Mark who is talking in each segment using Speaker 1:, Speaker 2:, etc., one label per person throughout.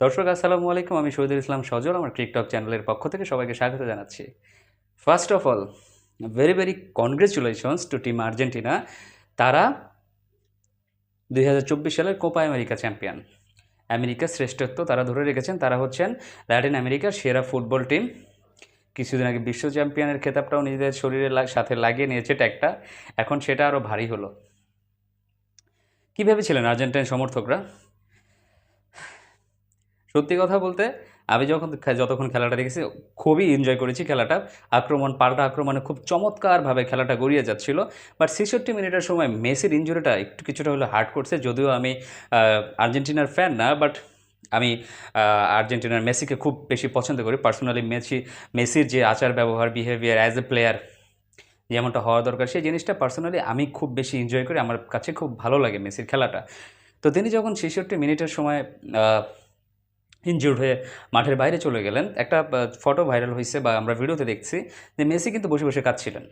Speaker 1: দর্শক, আসসালামু আলাইকুম। আমি শহীদুল ইসলাম সজল, আমার টিকটক চ্যানেলের পক্ষ থেকে সবাইকে স্বাগত জানাচ্ছি। First of all very very congratulations to team Argentina তারা দুই হাজার চব্বিশ সালের কোপা আমেরিকা চ্যাম্পিয়ন আমেরিকার শ্রেষ্ঠত্ব তারা ধরে রেখেছেন। তারা হচ্ছেন ল্যাটিন আমেরিকার সেরা ফুটবল টিম কিছুদিন আগে বিশ্ব চ্যাম্পিয়নের খেতাবটাও নিজেদের শরীরের সাথে লাগিয়ে নিয়েছে ট্যাগটা এখন সেটা আরও ভারী হলো। কী ভেবেছিলেন আর্জেন্টাইন সমর্থকরা? সত্যি কথা বলতে, আমি যখন যতক্ষণ খেলাটা দেখেছি, খুবই এনজয় করেছি খেলাটা। আক্রমণ, পাল্টা আক্রমণে খুব চমৎকারভাবে খেলাটা গড়িয়ে যাচ্ছিল। বাট ছেষট্টি মিনিটের সময় মেসির ইঞ্জুরিটা একটু কিছুটা হলো হার্ট করছে, যদিও আমি আর্জেন্টিনার ফ্যান না বাট আমি আর্জেন্টিনার মেসিকে খুব বেশি পছন্দ করি। পার্সোনালি মেসি, মেসির যে আচার ব্যবহার বিহেভিয়ার অ্যাজ এ প্লেয়ার যেমনটা হওয়া দরকার, সেই জিনিসটা পার্সোনালি আমি খুব বেশি এনজয় করি। আমার কাছে খুব ভালো লাগে মেসির খেলাটা। তো তিনি যখন ছেষট্টি মিনিটের সময় ইনজিউর্ড হয়ে মাঠের বাইরে চলে গেলেন। একটা ফটো ভাইরাল হয়েছে বা আমরা ভিডিওতে দেখছি যে মেসি কিন্তু বসে বসে কাঁদছিলেন।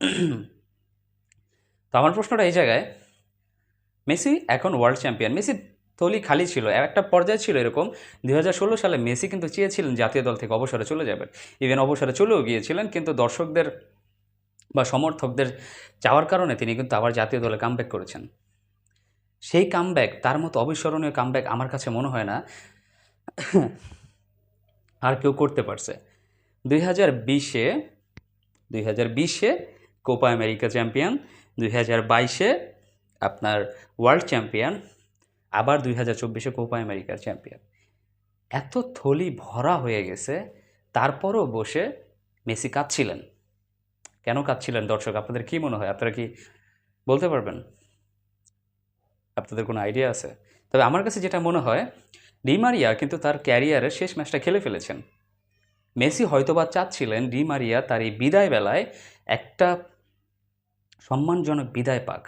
Speaker 1: তো আমার প্রশ্নটা এই জায়গায়, মেসি এখন ওয়ার্ল্ড চ্যাম্পিয়ন মেসি থলি খালি ছিল, একটা পর্যায়ে ছিল এরকম দু হাজার ষোলো সালে মেসি কিন্তু চেয়েছিলেন জাতীয় দল থেকে অবসরে চলে যাবেন। ইভেন অবসরে চলেও গিয়েছিলেন, কিন্তু দর্শকদের বা সমর্থকদের চাওয়ার কারণে তিনি কিন্তু আবার জাতীয় দলে কামব্যাক করেছেন। সেই কামব্যাক তার মতো অবিস্মরণীয় কামব্যাক আমার কাছে মনে হয় না আর কেউ করতে পারছে। দুই হাজার বিশে, দুই হাজার বিশে কোপা আমেরিকা চ্যাম্পিয়ন, দুই হাজার বাইশে আপনার ওয়ার্ল্ড চ্যাম্পিয়ন, আবার দুই হাজার চব্বিশে কোপা আমেরিকার চ্যাম্পিয়ন। এত থলি ভরা হয়ে গেছে, তারপরও বসে মেসি কাঁদছিলেন। কেন কাঁদছিলেন দর্শক, আপনাদের কি মনে হয়? আপনারা কি বলতে পারবেন? আপনাদের কোনো আইডিয়া আছে? তবে আমার কাছে যেটা মনে হয় ডিমারিয়া কিন্তু তার ক্যারিয়ারের শেষ ম্যাচটা খেলে ফেলেছেন। মেসি হয়তোবা চাচ্ছিলেন ডিমারিয়া তার এই বিদায় বেলায় একটা সম্মানজনক বিদায় পাক,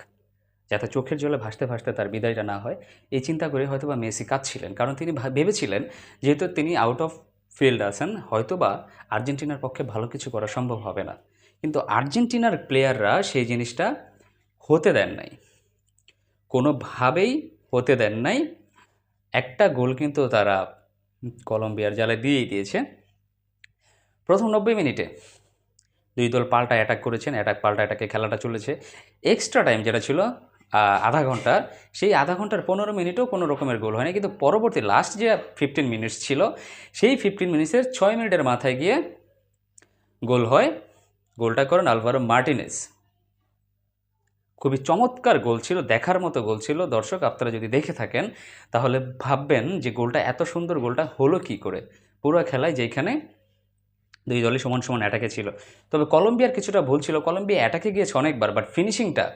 Speaker 1: যাতে চোখের জলে ভাসতে ভাসতে তার বিদায়টা না হয়। এই চিন্তা করে হয়তোবা মেসি কাঁদছিলেন, কারণ তিনি ভেবেছিলেন যেহেতু তিনি আউট অফ ফিল্ড আছেন, হয়তোবা আর্জেন্টিনার পক্ষে ভালো কিছু করা সম্ভব হবে না। কিন্তু আর্জেন্টিনার প্লেয়াররা সেই জিনিসটা হতে দেন নাই। কোনোভাবেই হতে দেন নাই। একটা গোল কিন্তু তারা কলম্বিয়ার জালে দিয়েই দিয়েছে। প্রথম নব্বই মিনিটে দুই দল পাল্টা অ্যাটাক করেছেন অ্যাটাক পাল্টা অ্যাটাকে খেলাটা চলেছে। এক্সট্রা টাইম যেটা ছিল আধা ঘণ্টার সেই আধা ঘণ্টার পনেরো মিনিটেও কোনো রকমের গোল হয়নি। কিন্তু পরবর্তী লাস্ট যে ফিফটিন মিনিটস ছিল, সেই ফিফটিন মিনিটসের ছয় মিনিটের মাথায় গিয়ে গোল হয়। গোলটা করেন আলভারো মার্টিনেস। খুবই চমৎকার গোল ছিল, দেখার মতো গোল ছিল। দর্শক, আপনারা যদি দেখে থাকেন, তাহলে ভাববেন যে গোলটা এত সুন্দর গোলটা হলো কি করে? পুরো খেলায় যেখানে দুই দলই সমান সমান অ্যাটাকে ছিল। তবে কলম্বিয়ার কিছুটা ভুল ছিল। কলম্বিয়া অ্যাটাকে গিয়েছে অনেকবার বাট ফিনিশিংটা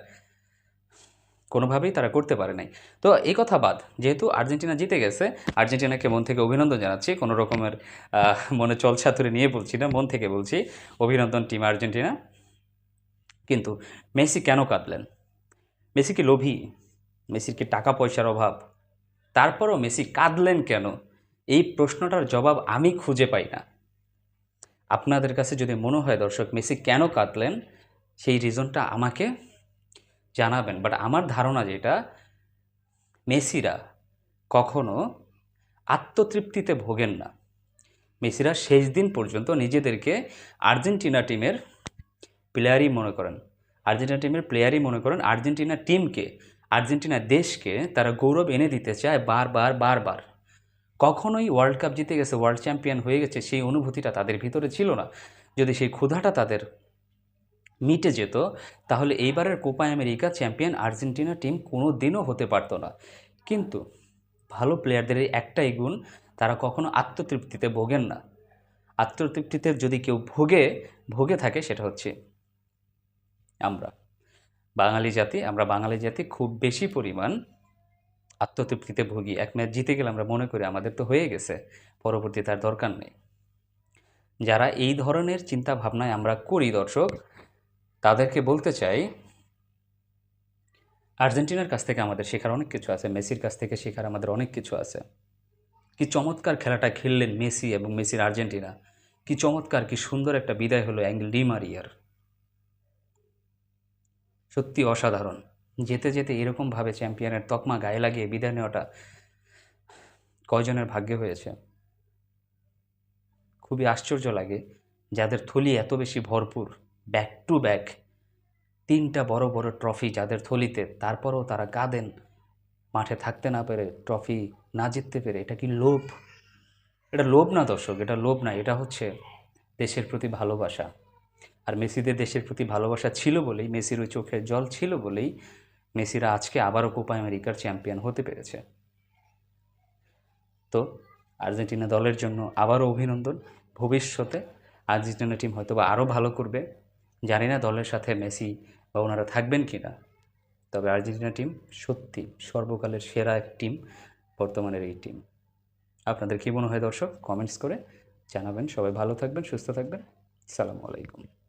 Speaker 1: কোনোভাবেই তারা করতে পারে নাই। তো এই কথা বাদ, যেহেতু আর্জেন্টিনা জিতে গেছে, আর্জেন্টিনাকে মন থেকে অভিনন্দন জানাচ্ছি। কোনো রকমের মনে চলছাতুরে নিয়ে বলছি না, মন থেকে বলছি, অভিনন্দন টিম আর্জেন্টিনা। কিন্তু মেসি কেন কাঁদলেন? মেসি কি লোভী, মেসির কি টাকা পয়সার অভাব? তারপরও মেসি কাঁদলেন কেন? এই প্রশ্নটার জবাব আমি খুঁজে পাই না। আপনাদের কাছে যদি মনে হয় দর্শক, মেসি কেন কাঁদলেন, সেই রিজনটা আমাকে জানাবেন। বাট আমার ধারণা যেটা, মেসিরা কখনো আত্মতৃপ্তিতে ভোগেন না। মেসিরা শেষ দিন পর্যন্ত নিজেদেরকে আর্জেন্টিনা টিমের প্লেয়ারই মনে করেন। আর্জেন্টিনা টিমের প্লেয়ারই মনে করেন। আর্জেন্টিনা টিমকে, আর্জেন্টিনা দেশকে তারা গৌরব এনে দিতে চায় বারবার বারবার। কখনোই ওয়ার্ল্ড কাপ জিতে গেছে ওয়ার্ল্ড চ্যাম্পিয়ন হয়ে গেছে, সেই অনুভূতিটা তাদের ভিতরে ছিল না। যদি সেই ক্ষুধাটা তাদের মিটে যেত, তাহলে এইবারের Copa America champion Argentina team কোনো দিনও হতে পারতো না। কিন্তু ভালো প্লেয়ারদের একটাই গুণ, তারা কখনো আত্মতৃপ্তিতে ভোগেন না। আত্মতৃপ্তিতে যদি কেউ ভোগে ভোগে থাকে, সেটা হচ্ছে আমরা। বাঙালি জাতি, আমরা বাঙালি জাতি খুব বেশি পরিমাণ আত্মতৃপ্তিতে ভুগি। এক ম্যাচ জিতে গেলে আমরা মনে করি আমাদের তো হয়ে গেছে, পরবর্তী তার দরকার নেই। যারা এই ধরনের চিন্তা ভাবনায় আমরা করি দর্শক, তাদেরকে বলতে চাই, আর্জেন্টিনার কাছ থেকে আমাদের শেখার অনেক কিছু আছে, মেসির কাছ থেকে শেখার আমাদের অনেক কিছু আছে। কি চমৎকার খেলাটা খেললেন মেসি এবং মেসির আর্জেন্টিনা, কি চমৎকার, কি সুন্দর একটা বিদায় হলো অ্যাঙ্গেল ডিমারিয়ার সত্যি অসাধারণ। যেতে যেতে এরকমভাবে চ্যাম্পিয়নের তকমা গায়ে লাগিয়ে বিদায় নেওয়াটা কয়জনের ভাগ্যে হয়েছে? খুবই আশ্চর্য লাগে যাদের থলি এত বেশি ভরপুর ব্যাক টু ব্যাক তিনটা বড় বড় ট্রফি যাদের থলিতে, তারপরেও তারা কাঁদেন, মাঠে থাকতে না পেরে ট্রফি না জিততে পেরে, এটা কি লোভ? এটা লোভ না দর্শক, এটা লোভ না, এটা হচ্ছে দেশের প্রতি ভালোবাসা। আর মেসিদের দেশের প্রতি ভালোবাসা ছিল বলেই, মেসির ওই চোখের জল ছিল বলেই মেসিরা আজকে আবারও কোপা আমেরিকার চ্যাম্পিয়ন হতে পেরেছে। তো আর্জেন্টিনা দলের জন্য আবারও অভিনন্দন। ভবিষ্যতে আর্জেন্টিনা টিম হয়তো বা আরও ভালো করবে। জানি না দলের সাথে মেসি বা ওনারা থাকবেন কি না তবে আর্জেন্টিনা টিম সত্যি সর্বকালের সেরা এক টিম, বর্তমানের এই টিম। আপনাদের কী মনে হয় দর্শক? কমেন্টস করে জানাবেন। সবাই ভালো থাকবেন, সুস্থ থাকবেন। সালামু আলাইকুম।